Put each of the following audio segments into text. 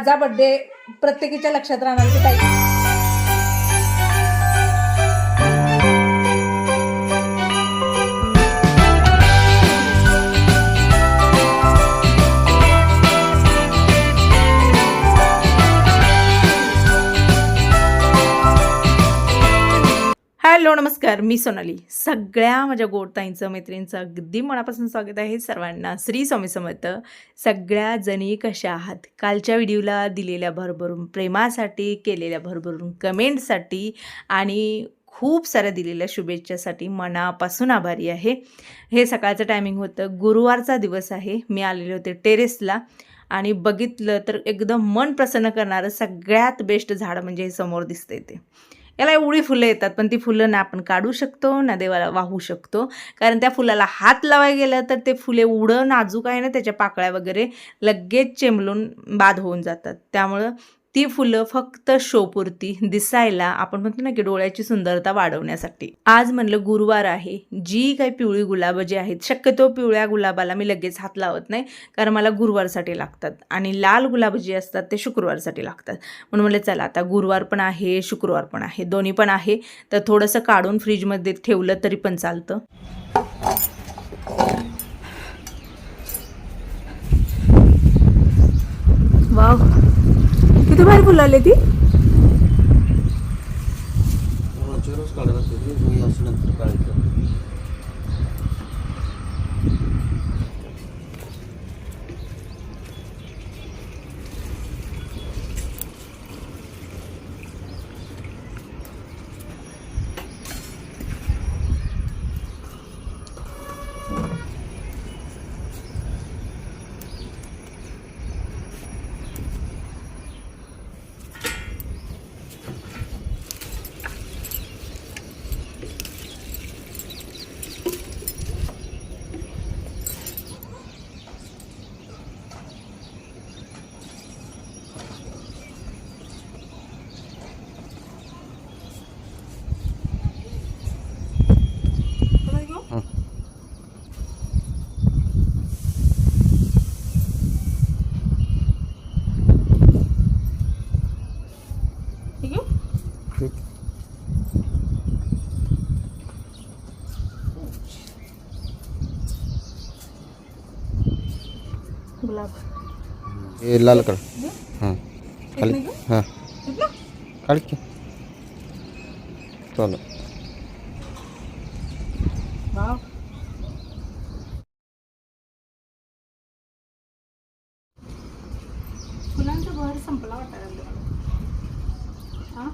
माझा बर्थडे प्रत्येकीच्या लक्षात राहणार की ताई हॅलो नमस्कार. मी सोनाली. सगळ्या माझ्या गोडताईंचं मैत्रिणींचं अगदी मनापासून स्वागत आहे. सर्वांना श्री स्वामी समर्थ. सगळ्या जणी कशा आहात? कालच्या व्हिडिओला दिलेल्या भरभरून प्रेमासाठी केलेल्या भरभरून कमेंटसाठी आणि खूप साऱ्या दिलेल्या शुभेच्छासाठी मनापासून आभारी आहे. हे सकाळचं टायमिंग होतं. गुरुवारचा दिवस आहे. मी आलेले होते टेरेसला आणि बघितलं तर एकदम मन प्रसन्न करणारं सगळ्यात बेस्ट झाड म्हणजे हे समोर दिसतंय ते. याला एवढी फुलं येतात पण ती फुलं ना आपण काढू शकतो ना देवाला वाहू शकतो. कारण त्या फुलाला हात लावाय गेलं तर ते फुले एवढं नाजूक आहे ना त्याच्या पाकळ्या वगैरे लगेच चेंबलून बाद होऊन जातात. त्यामुळं ती फुलं फक्त शोपुरती दिसायला आपण म्हणतो ना की डोळ्याची सुंदरता वाढवण्यासाठी. आज म्हणलं गुरुवार आहे. जी काही पिवळी गुलाब जी आहेत शक्यतो पिवळ्या गुलाबाला मी लगेच हात लावत नाही कारण मला गुरुवारसाठी लागतात. आणि लाल गुलाब जी असतात ते शुक्रवारसाठी लागतात. म्हणून म्हणलं चला आता गुरुवार पण आहे शुक्रवार पण आहे दोन्ही पण आहे. तर थोडंसं काढून फ्रीजमध्ये ठेवलं तरी पण चालतं. वाव. किती भारी फुलं ती? हो, रोजच्या रोज काढायला लागते असं नंतर काढायचं ठीक गुलाब. हे लाल काढ हां? खाली. हां. काढ की. चालेल वाव. फुलांचा बहर संपला वाटायला हा?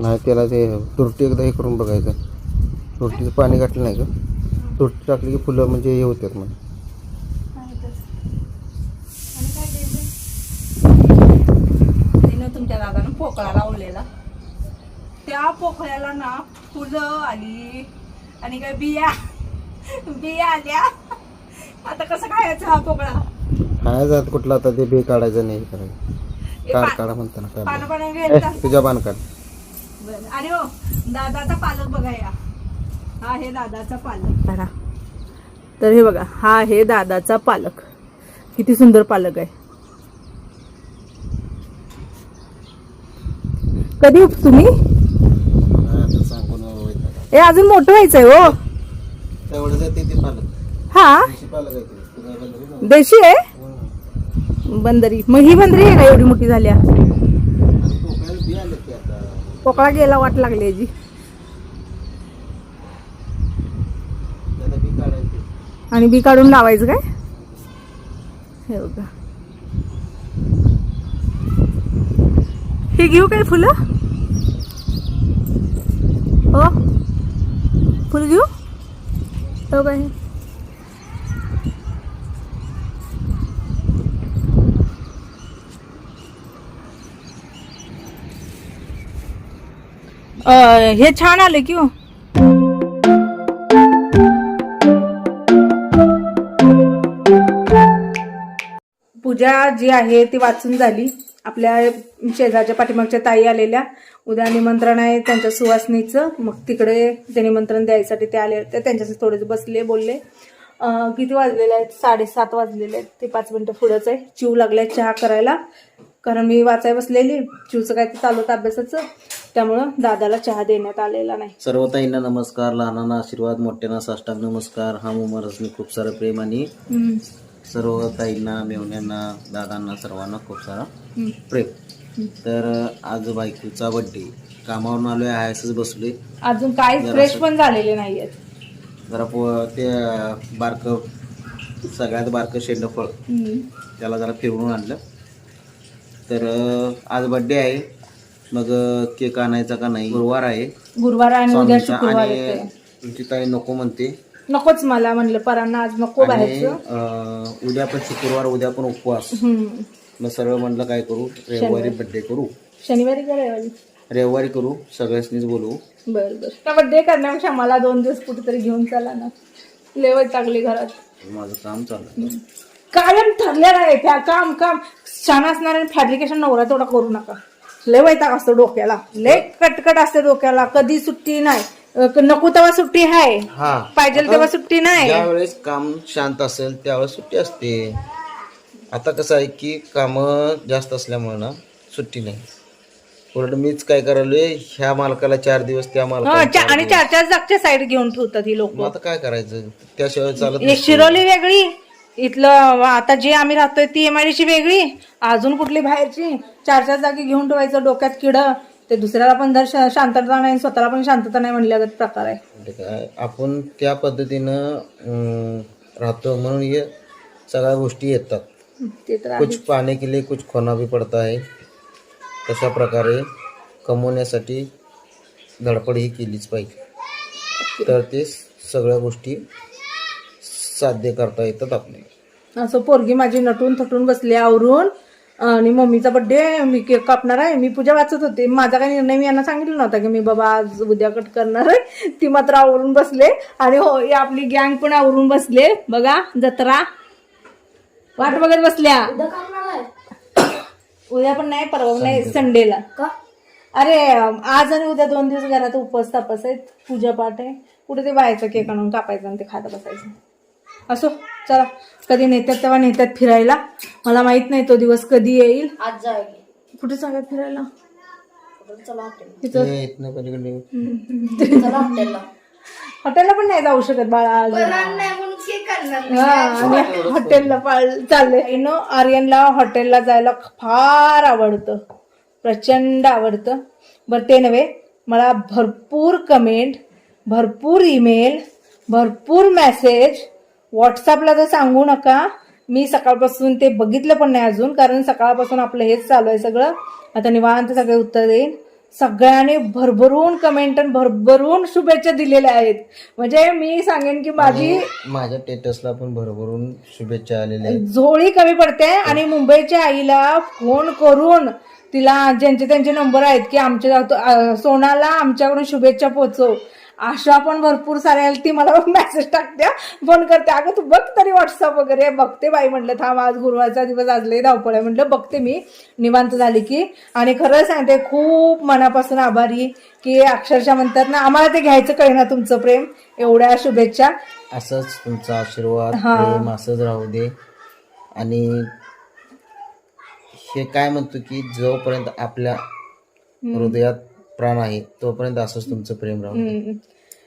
नाही त्याला ते तुरटी एकदा हे करून बघायचं. तुरटीचं पाणी घातलं नाही का? तुरटी टाकली की फुलं म्हणजे हे होतात मग आणि काय द्यायचं तिनं तुमच्या दादानं पोकळा लावलेला. त्या पोकळ्याला ना फुलं आली आणि काय बिया बिया आल्या. आता कसं खायचं हा पोकळा? काय जात कुठला आता ते बे काढायचं नाही. हे करायचं हे काढ काढा. म्हणताना पानं काय पानं घ्यायचं तुझ्या बाण काढ. बरं. आणि हो दादाचा पालक बघा या. हा हे दादाचा पालक. बघा तर हे बघा हा आहे दादाचा पालक. किती सुंदर पालक आहे. कधी तुम्ही. हे अजून मोठं व्हायचंय हो. हा? देशी आहे बंदरी मग ही बंदरी आहे का एवढी मोठी झाल्या पोकळा गेला वाट लागली याची. आणि बी काढून लावायचं काय? हे बघा. हे घेऊ काय फुलं? ओ फुल घेऊ हो काय हो? हो हे छान आले की हो. पूजा जी आहे ती वाचून झाली. आपल्या शेजारच्या पाठीमागच्या ताई आलेल्या. उद्या निमंत्रण आहे त्यांच्या सुवासनीचं. मग तिकडे ते निमंत्रण द्यायसाठी ते आले. होते त्यांच्याशी थोडेसे बसले बोलले. किती वाजलेले आहेत? साडेसात वाजलेले आहेत. ते पाच मिनिटं पुढंच आहे. चिव लागलाय चहा करायला. कारण मी वाचाय बसलेली. चिवचं काय ते चालू होतं अभ्यासाचं. त्यामुळं दादाला चहा देण्यात आलेला नाही. सर्व ताईंना नमस्कार. लहानांना आशीर्वाद. मोठ्यांना साष्टांग नमस्कार. हा मुमरसनी खूप सारं प्रेम आणि सर्व ताईंना मेवण्यांना दादांना सर्वांना खूप सारा. प्रेम. तर आज बायकोचा बड्डे कामावरून आलोय आहे असंच बसलोय. अजून काही फ्रेश पण झालेले नाहीयेत. जरा पो ते बारक सगळ्यात बारकं शेंडफळ. त्याला जरा फिरवून आणलं. तर आज बड्डे आहे. मग केक आणायचा का नाही? गुरुवार आहे. गुरुवार आणि तुमची ताई नको म्हणते. नकोच मला म्हणलं परांना आज नको आणि बाहेरचं. अं, उद्या पण शुक्रवार उद्या पण उपवास. हम्म. मग सरळ म्हणलं काय करू? रविवारी बड्डे करू. शनिवारी का रविवारी? रविवारी करू. सगळ्यांनीच बोलवू बर बर. का बड्डे करण्यापेक्षा मला दोन दिवस कुठेतरी घेऊन चला ना. लेवल टाकली घरात. माझं काम चालू आहे. कायम ठरलेलं आहे त्या. काम काम. छान असणार फॅब्रिकेशन नवरा तेवढा करू नका. लय वैताग असतो डोक्याला. लय कटकट असते डोक्याला. कधी सुट्टी नाही. नको तेव्हा सुट्टी आहे हा. पाहिजे तेव्हा सुट्टी नाही. ज्यावेळेस काम शांत असेल त्यावेळेस सुट्टी असते. आता कसं आहे की कामं जास्त असल्यामुळे ना सुट्टी नाही. उलट मीच काय करायलोय ह्या मालकाला चार दिवस त्या हा, मालकाला चा- चार आणि दिवस. चार चार जागच्या साईड घेऊन ठेवतात ही लोक. मग आता काय करायचं? त्याशिवाय चालत नसतं. शिरोली वेगळी. इथलं आता जे आम्ही राहतोय ती एम ची वेगळी. अजून कुठली बाहेरची? चार चार जागी घेऊन ठेवायचं डोक्यात किड. ते दुसऱ्याला पण जर शांतता नाही स्वतःला पण शांतता नाही म्हणल्यागत प्रकार आहे. आपण त्या पद्धतीनं राहतो म्हणून हे सगळ्या गोष्टी येतात. ते तर आहे. कुछ पाने के लिए कुछ खोना भी पडता है. तशा प्रकारे कमवण्यासाठी धडपड ही केलीच पाहिजे. तर ते सगळ्या गोष्टी साध्य करता येतात आपल्याला. असं पोरगी माझी नटून थटून बसली आवरून. आणि मम्मीचा बड्डे मी केक कापणार आहे. मी पूजा वाचत होते. माझा काही निर्णय मी यांना सांगितलं नव्हता की मी बाबा आज उद्या कट करणार आहे. ती मात्र आवरून बसले. आणि हो ही आपली गँग पण आवरून बसले. बघा जत्रा. वाट बघत बसल्या. उद्या पण नाही परवा नाही संडेला अरे आज आणि उद्या दोन दिवस घरात उपवास तापस आहेत. पूजा पाठ आहे. कुठे ते बाहेरचा केक आणून कापायचा आणि ते खात बसायचं. असो चला. कधी नेत्यात तेव्हा नेत्यात फिरायला. मला माहीत नाही तो दिवस कधी येईल. आज जाऊया कुठे सांगत फिरायला? चला हॉटेल तिथं. हे इथनं पलीकडे. चला हॉटेलला हॉटेलला पण नाही जाऊ शकत बाळा आज. नाही म्हणून केक करणार हा, आणि हॉटेलला पाळ चाललंय. नो. आर्यनला हॉटेलला जायला फार आवडतं. प्रचंड आवडतं. बरं ते नव्हे. मला भरपूर कमेंट भरपूर ईमेल भरपूर मेसेज. व्हॉट्सअपला तर सांगू नका. मी सकाळपासून ते बघितलं पण नाही अजून कारण सकाळपासून आपलं हेच चालू आहे सगळं. आता निवांत सगळे उत्तर देईन. सगळ्यांनी भरभरून कमेंट आणि भरभरून शुभेच्छा दिलेल्या आहेत. म्हणजे मी सांगेन की माझी माझ्या टेटसला पण भरभरून शुभेच्छा आलेल्या आहेत. झोळी कमी पडते आणि मुंबईच्या आईला फोन करून तिला ज्यांचे त्यांचे नंबर आहेत की आमच्या सोनाला आमच्याकडून शुभेच्छा पोहोचव. अशा पण भरपूर साऱ्या. ती मला मेसेज टाकत्या. फोन करते अगं तू बघ तरी व्हॉट्सअप वगैरे. बघते बाई म्हटलं थांब आज गुरुवारचा दिवस आज लय धावपळ आहे. म्हटलं बघते मी. निवांत झाली की. आणि खरं सांगते खूप मनापासून आभारी की अक्षरशः म्हणतात ना आम्हाला ते घ्यायचं कळेना तुमचं प्रेम. एवढ्या शुभेच्छा. असंच तुमचा आशीर्वाद हा. प्रेम असंच राहू दे. आणि हे काय म्हणतो की जोपर्यंत आपल्या हृदयात प्राण आहे तोपर्यंत असंच तुमचं प्रेम राहू हम्म.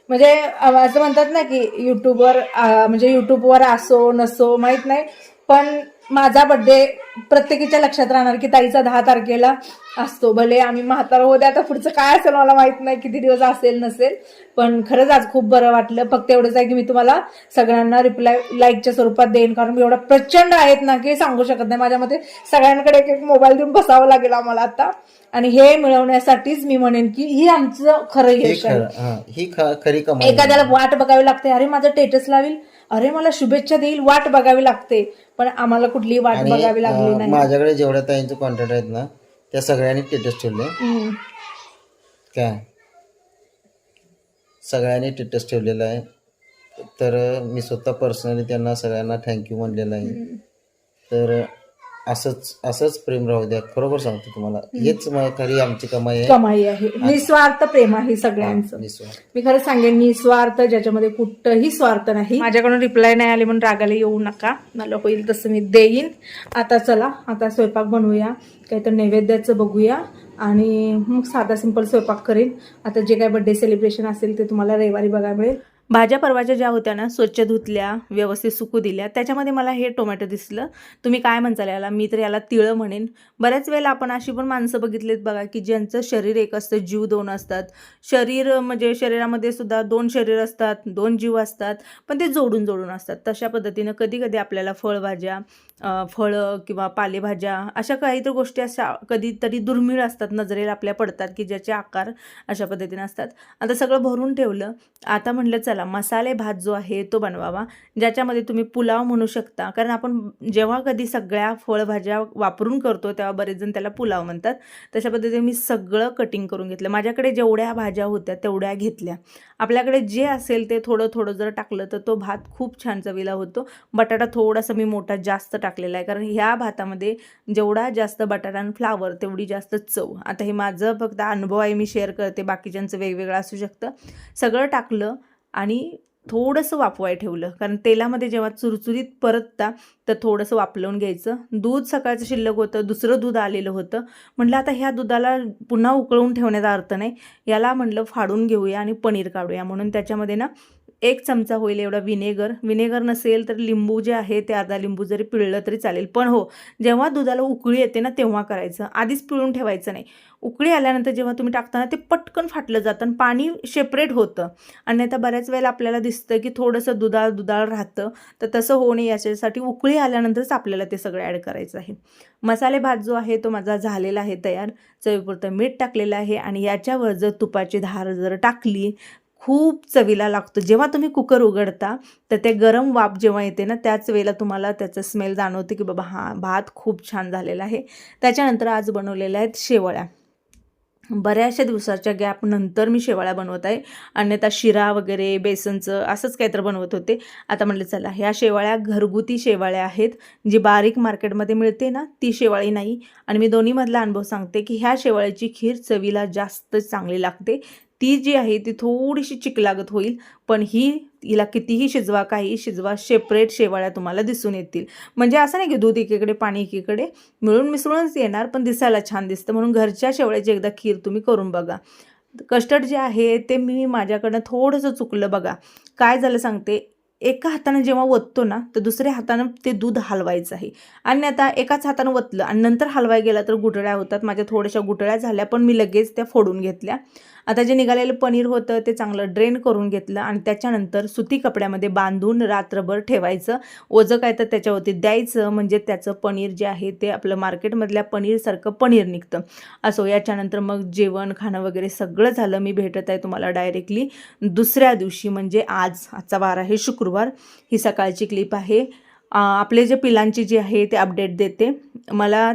म्हणजे अ, असं म्हणतात ना की युट्यूबवर म्हणजे युट्यूबवर असो नसो माहीत नाही पण माझा बर्थडे प्रत्येकीच्या लक्षात राहणार की ताईचा दहा तारखेला असतो. भले आम्ही म्हातारा होते आता पुढचं काय असेल मला माहीत नाही किती दिवस असेल नसेल. पण खरंच आज खूप बरं वाटलं. फक्त एवढंच आहे की मी तुम्हाला सगळ्यांना रिप्लाय लाईकच्या स्वरूपात देईन. कारण मी एवढा प्रचंड आहेत ना की सांगू शकत नाही. माझ्या मते सगळ्यांकडे एक एक मोबाईल देऊन बसावं लागेल आम्हाला आता. आणि हे मिळवण्यासाठीच मी म्हणेन की ही आमचं खरं हे यश आहे. खरं एखाद्याला वाट बघावी लागते. अरे माझं टेटस लावील. अरे मला शुभेच्छा देईल वाट बघावी लागते. पण आम्हाला कुठली वाट आणि बघावी लागली अं, नाही. माझ्याकडे जेवढ्या ताईंचे कॉन्टॅक्ट आहेत ना त्या सगळ्यांनी स्टेटस ठेवले. हम्म. काय? सगळ्यांनी स्टेटस ठेवलेला आहे. तर मी स्वतः पर्सनली त्यांना सगळ्यांना थँक्यू म्हणलेलं आहे. तर असंच असंच प्रेम राहू द्या. बरोबर सांगतो तुम्हाला. हेच खरी आमची कमाई आहे. कमाई आहे. निस्वार्थ प्रेम आहे सगळ्यांचं. निस्वार्थ. मी खरं सांगेन निस्वार्थ ज्याच्यामध्ये कुठंही स्वार्थ नाही. माझ्याकडून रिप्लाय नाही आले म्हणून रागाला येऊ नका. मला होईल तसं मी देईन. आता चला आता स्वयंपाक बनवूया. काहीतरी नैवेद्याचं बघूया. आणि मग साधा सिंपल स्वयंपाक करेन. आता जे काय बड्डे सेलिब्रेशन असेल ते तुम्हाला रविवारी बघायला मिळेल. भाज्या परवाच्या ज्या होत्या ना स्वच्छ धुतल्या व्यवस्थित सुकू दिल्या त्याच्यामध्ये मला हे टोमॅटो दिसलं. तुम्ही काय म्हणताल याला? मी तर याला तिळं म्हणेन. बऱ्याच वेळेला आपण अशी पण माणसं बघितलीत बघा की ज्यांचं शरीर एक असतं जीव दोन असतात. शरीर म्हणजे शरीरामध्ये सुद्धा दोन शरीर असतात दोन जीव असतात पण ते जोडून जोडून असतात. तशा पद्धतीनं कधी कधी आपल्याला फळभाज्या फळं किंवा पालेभाज्या अशा काहीतरी गोष्टी अशा कधीतरी दुर्मिळ असतात नजरेला आपल्या पडतात की ज्याचे आकार अशा पद्धतीने असतात. आता सगळं भरून ठेवलं. आता म्हटलं चला मसाले भात जो आहे तो बनवावा ज्याच्यामध्ये तुम्ही पुलाव म्हणू शकता. कारण आपण जेव्हा कधी सगळ्या फळभाज्या वापरून करतो तेव्हा बरेचजण त्याला पुलाव म्हणतात. तशा पद्धतीने मी सगळं कटिंग करून घेतलं. माझ्याकडे जेवढ्या भाज्या होत्या तेवढ्या घेतल्या. आपल्याकडे जे असेल ते थोडं थोडं जर टाकलं तर तो भात खूप छान चवीला होतो. बटाटा थोडासा मी मोठा जास्त टाकलेला आहे. कारण ह्या भातामध्ये जेवढा जास्त बटाटा आणि फ्लावर तेवढी जास्त चव. आता हे माझं फक्त अनुभव आहे मी शेअर करते. बाकीच्यांचं वेगवेगळं असू शकतं. सगळं टाकलं आणि थोडंसं वाफवाय ठेवलं. कारण तेलामध्ये जेव्हा चुरचुरीत परतता तर थोडंसं वापलवून घ्यायचं. दूध सकाळचं शिल्लक होतं दुसरं दूध आलेलं होतं. म्हटलं आता ह्या दुधाला पुन्हा उकळून ठेवण्याचा अर्थ नाही. याला म्हटलं फाडून घेऊया आणि पनीर काढूया. म्हणून त्याच्यामध्ये ना एक चमचा होईल एवढा विनेगर. विनेगर नसेल तर लिंबू जे आहे ते अर्धा लिंबू जरी पिळलं तरी चालेल. पण हो जेव्हा दुधाला उकळी येते ना तेव्हा करायचं. आधीच पिळून ठेवायचं नाही. उकळी आल्यानंतर जेव्हा तुम्ही टाकताना ते पटकन फाटलं जातं आणि पाणी सेपरेट होतं. आणि आता बऱ्याच वेळेला आपल्याला दिसतं की थोडंसं दुधाळ दुधाळ राहतं. तर तसं होऊ नये. याच्यासाठी उकळी आल्यानंतरच आपल्याला ते सगळं ॲड करायचं आहे. मसाले भात जो आहे तो माझा झालेला आहे तयार. चवीपुरतं मीठ टाकलेलं आहे आणि याच्यावर जर तुपाची धार जर टाकली खूप चवीला लागतो. जेव्हा तुम्ही कुकर उघडता तर ते गरम वाफ जेव्हा येते ना त्याच वेळेला तुम्हाला त्याचं स्मेल जाणवते की बाबा हा भात खूप छान झालेला आहे. त्याच्यानंतर आज बनवलेल्या आहेत शेवळ्या. बऱ्याचशा दिवसाच्या गॅपनंतर मी शेवाळ्या बनवत आहे. अन्यथा शिरा वगैरे बेसनचं असंच काहीतरी बनवत होते. आता म्हटलं चला ह्या शेवाळ्या घरगुती शेवाळ्या आहेत. जी बारीक मार्केटमध्ये मिळते ना ती शेवाळी नाही. आणि मी दोन्हीमधला अनुभव सांगते की ह्या शेवाळ्याची खीर चवीला जास्त चांगली लागते. ती जी आहे ती थोडीशी चिकलागत होईल पण ही हिला कितीही शिजवा काही शिजवा सेपरेट शेवाळ्या तुम्हाला दिसून येतील. म्हणजे असं नाही की दूध एकीकडे पाणी एकीकडे मिळून मिसळूनच येणार पण दिसायला छान दिसतं. म्हणून घरच्या शेवळ्याची एकदा खीर तुम्ही करून बघा. कस्टर्ड जे आहे ते मी माझ्याकडनं थोडंसं चुकलं बघा. काय झालं सांगते? एका हातानं जेव्हा ओततो ना तर दुसऱ्या हातानं ते दूध हलवायचं आहे. आणि आता एकाच हातानं ओतलं आणि नंतर हलवाय गेला तर गुटळ्या होतात. माझ्या थोड्याशा गुटळ्या झाल्या पण मी लगेच त्या फोडून घेतल्या. आता जे निघालेलं पनीर होतं ते चांगलं ड्रेन करून घेतलं आणि त्याच्यानंतर सुती कपड्यामध्ये बांधून रात्रभर ठेवायचं. ओझं काय तर त्याच्यावरती द्यायचं म्हणजे त्याचं पनीर जे आहे ते आपलं मार्केटमधल्या पनीरसारखं पनीर निघतं. असो याच्यानंतर मग जेवण खाणं वगैरे सगळं झालं. मी भेटत आहे तुम्हाला डायरेक्टली दुसऱ्या दिवशी म्हणजे आज आजचा वार आहे शुक्रवार. ही सकाळची क्लिप आहे. आपले जे पिलांची जी आहे ते अपडेट देते. मला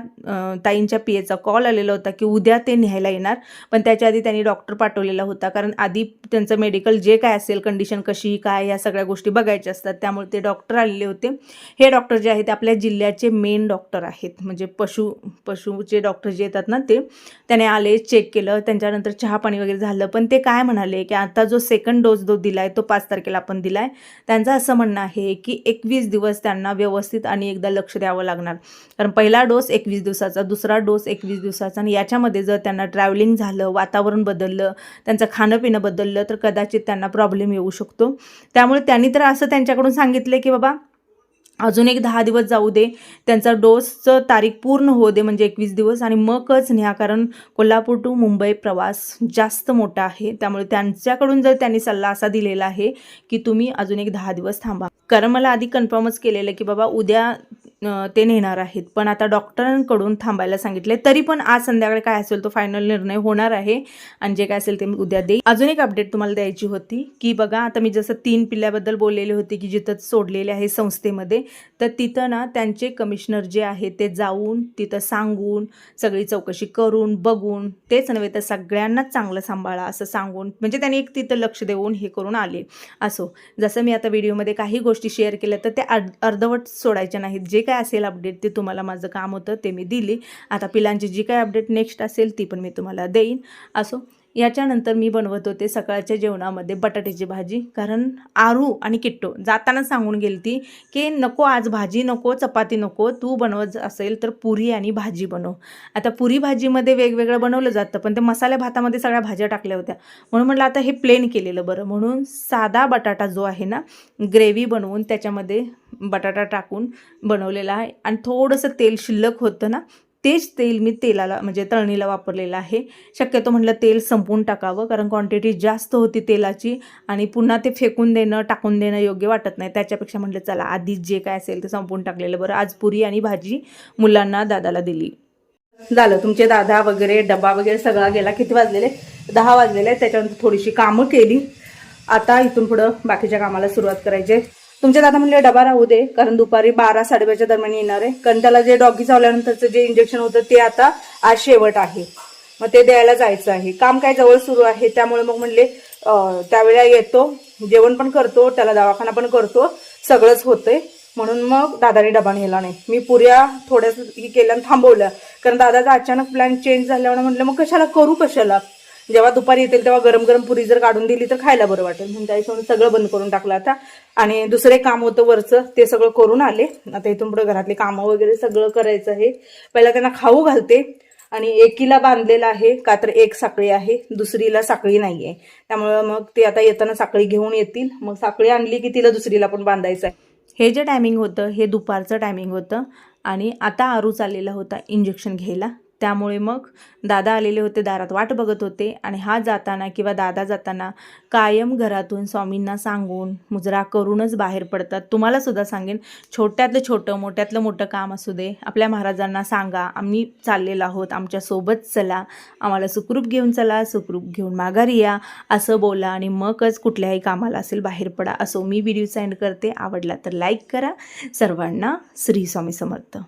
ताईंच्या पी एचा कॉल आलेला होता की उद्या ते न्यायला येणार पण त्याच्या आधी त्यांनी डॉक्टर पाठवलेला होता. कारण आधी त्यांचं मेडिकल जे काय असेल कंडिशन कशी काय या सगळ्या गोष्टी बघायच्या असतात. त्यामुळे ते डॉक्टर आलेले होते. हे डॉक्टर जे आहेत ते आपल्या जिल्ह्याचे मेन डॉक्टर आहेत. म्हणजे पशु पशुचे डॉक्टर जे येतात ना ते त्याने आले चेक केलं त्यांच्यानंतर चहा पाणी वगैरे झालं. पण ते काय म्हणाले की आता जो सेकंड डोस जो दिला आहे तो पाच तारखेला आपण दिला आहे त्यांचं असं म्हणणं आहे की एकवीस दिवस त्यांना व्यवस्थित आणि एकदा लक्ष द्यावं लागणार. कारण पहिला डोस एकवीस दिवसाचा दुसरा डोस एकवीस दिवसाचा आणि याच्यामध्ये जर त्यांना ट्रॅव्हलिंग झालं वातावरण बदललं त्यांचं खाणं पिणं बदललं तर कदाचित त्यांना प्रॉब्लेम येऊ शकतो. त्यामुळे त्यांनी तर असं त्यांच्याकडून सांगितलं की बाबा अजून एक दहा दिवस जाऊ दे. त्यांचा डोसचं तारीख पूर्ण होऊ दे म्हणजे एकवीस दिवस आणि मगच न्या कारण कोल्हापूर टू मुंबई प्रवास जास्त मोठा आहे. त्यामुळे त्यांच्याकडून जर त्यांनी सल्ला असा दिलेला आहे की तुम्ही अजून एक दहा दिवस थांबा. कारण मला आधी कन्फर्मच केलेलं की बाबा उद्या ते नेणार आहेत. पण आता डॉक्टरांकडून थांबायला सांगितले तरी पण आज संध्याकाळी काय असेल तो फायनल निर्णय होणार आहे. आणि जे काय असेल ते मी उद्या देईन. अजून एक अपडेट तुम्हाला द्यायची होती की बघा आता मी जसं तीन पिल्ल्याबद्दल बोललेले होते की जिथं सोडलेले आहे संस्थेमध्ये तर तिथं ना त्यांचे कमिशनर जे आहे ते जाऊन तिथं सांगून सगळी चौकशी करून बघून तेच नव्हे तर सगळ्यांनाच चांगलं सांभाळा असं सांगून म्हणजे त्यांनी एक तिथं लक्ष देऊन हे करून आले. असो जसं मी आता व्हिडिओमध्ये काही गोष्टी शेअर केल्या तर त्या अर्धवट सोडायच्या नाहीत. जे काय असेल अपडेट ते तुम्हाला माझं काम होतं ते मी दिली. आता पिलांची जी काय अपडेट नेक्स्ट असेल ती पण मी तुम्हाला देईन. असो. याच्यानंतर मी बनवत होते सकाळच्या जेवणामध्ये बटाट्याची भाजी. कारण आरू आणि किट्टो जाताना सांगून गेली ती की नको आज भाजी नको चपाती नको तू बनवत असेल तर पुरी आणि भाजी बनव. आता पुरी भाजीमध्ये वेगवेगळं बनवलं जातं पण ते मसाल्या भातामध्ये सगळ्या भाज्या टाकल्या होत्या. म्हणून म्हटलं आता हे प्लेन केलेलं बरं. म्हणून साधा बटाटा जो आहे ना ग्रेव्ही बनवून त्याच्यामध्ये बटाटा टाकून बनवलेला आहे. आणि थोडंसं तेल शिल्लक होतं ना तेच तेल मी तेलाला म्हणजे तळणीला वापरलेलं आहे. शक्यतो म्हटलं तेल संपवून टाकावं कारण क्वांटिटी जास्त होती तेलाची आणि पुन्हा ते फेकून देणं टाकून देणं योग्य वाटत नाही. त्याच्यापेक्षा म्हटलं चला आधीच जे काय असेल ते संपून टाकलेलं. बरं आज पुरी आणि भाजी मुलांना दादाला दिली. झालं तुमचे दादा वगैरे डबा वगैरे सगळा गेला. किती वाजलेले? दहा वाजलेले. त्याच्यानंतर थोडीशी कामं केली. आता इथून पुढं बाकीच्या कामाला सुरुवात करायची. तुमच्या दादा म्हणले डबा राहू दे कारण दुपारी बारा साडेबाराच्या दरम्यान येणार आहे. कारण त्याला जे डॉगी चावल्यानंतरचं जे इंजेक्शन होतं ते आता आज शेवट आहे. मग ते द्यायला जायचं आहे. काम काय जवळ सुरू आहे त्यामुळे मग म्हणले त्यावेळेला येतो. जेवण पण करतो त्याला दवाखाना पण करतो. सगळंच होतंय. म्हणून मग दादाने डबा नेला नाही. मी पुऱ्या थोड्याच ही केल्या आणि थांबवल्या कारण दादाचा अचानक प्लॅन चेंज झाल्यावर म्हटलं मग कशाला? करू कशाला? जेव्हा दुपारी येतील तेव्हा गरम गरम पुरी जर काढून दिली तर खायला बरं वाटेल. म्हणून त्या हिशोबाने सगळं बंद करून टाकलं आता. आणि दुसरे काम होतं वरचं ते सगळं करून आले. आता इथून पुढे घरातली कामं वगैरे सगळं करायचं आहे. पहिला त्यांना खाऊ घालते. आणि एकीला बांधलेलं आहे का तर एक साखळी आहे दुसरीला साखळी नाही आहे त्यामुळं मग ते आता येताना साखळी घेऊन येतील. मग साखळी आणली की तिला दुसरीला पण बांधायचं आहे. हे जे टायमिंग होतं हे दुपारचं टायमिंग होतं. आणि आता आरू चाललेला होता इंजेक्शन घ्यायला. त्यामुळे मग दादा आलेले होते दारात वाट बघत होते. आणि हा जाताना किंवा दादा जाताना कायम घरातून स्वामींना सांगून मुजरा करूनच बाहेर पडतात. तुम्हाला सुद्धा सांगेन छोट्यातलं छोटं मोठ्यातलं मोठं काम असू दे आपल्या महाराजांना सांगा आम्ही चाललेलो आहोत आमच्यासोबत चला आम्हाला सुखरूप घेऊन चला सुखरूप घेऊन माघारी या असं बोला आणि मगच कुठल्याही कामाला असेल बाहेर पडा असो मी व्हिडिओ सेंड करते. आवडला तर लाईक करा. सर्वांना श्री स्वामी समर्थ.